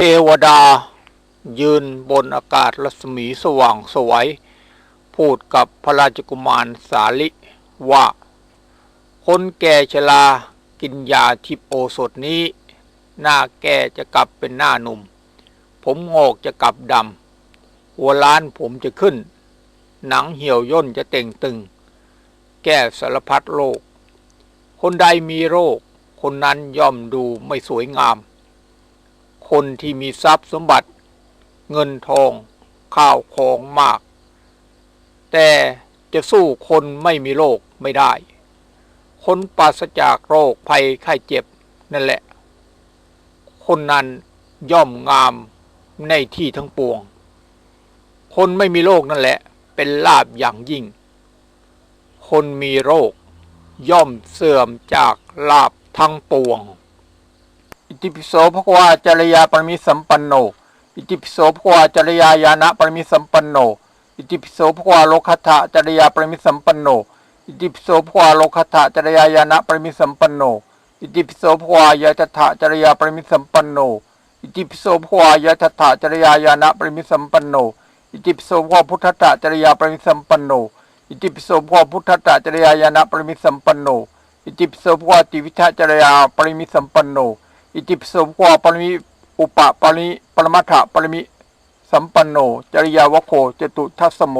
เทวดา ยืนบนอากาศรัศมีสว่างสวัยพูดกับพระราชกุมารสาลิว่า คนแก่ชรากินยาทิพโอสถนี้ หน้าแก่จะกลับเป็นหน้าหนุ่ม ผมงอกจะกลับดำหัวล้านผมจะขึ้น หนังเหี่ยวย่นจะเต่งตึง แก้สารพัดโรค คนใดมีโรค คนนั้นย่อมดูไม่สวยงาม คนที่มีทรัพย์สมบัติ เงินทอง ข้าวของมาก แต่จะสู้คนไม่มีโรคไม่ได้ คนปราศจากโรคภัยไข้เจ็บนั่นแหละ คนนั้นย่อมงามในที่ทั้งปวง คนไม่มีโรคนั่นแหละ เป็นลาบอย่างยิ่ง คนมีโรคย่อมเสื่อมจากลาบทั้งปวง อิติปิโสภควาจริยาปรมิสัมปันโน อิติปิโสภควาจริยาญาณปรมิสัมปันโน อิติปิโสภควาโลคัตถะจริยาปรมิสัมปันโน อิติปิโสภควาโลคัตถะจริยาญาณปรมิสัมปันโน อิติปิโสภควายะตถะจริยาปรมิสัมปันโน อิติปิโสภควายะตถะจริยาญาณปรมิสัมปันโน อิติปิโสภควาพุทธตะจริยาปรมิสัมปันโน อิติปิโสภควาพุทธตะจริยาญาณปรมิสัมปันโน อิติปิโสภควาติวิทะจริยาปรมิสัมปันโน อิติปิโสภควาปรมิอุปปปรมิปรมัตถะปรมิสัมปันโน จริยาวโคจตุทัสสโม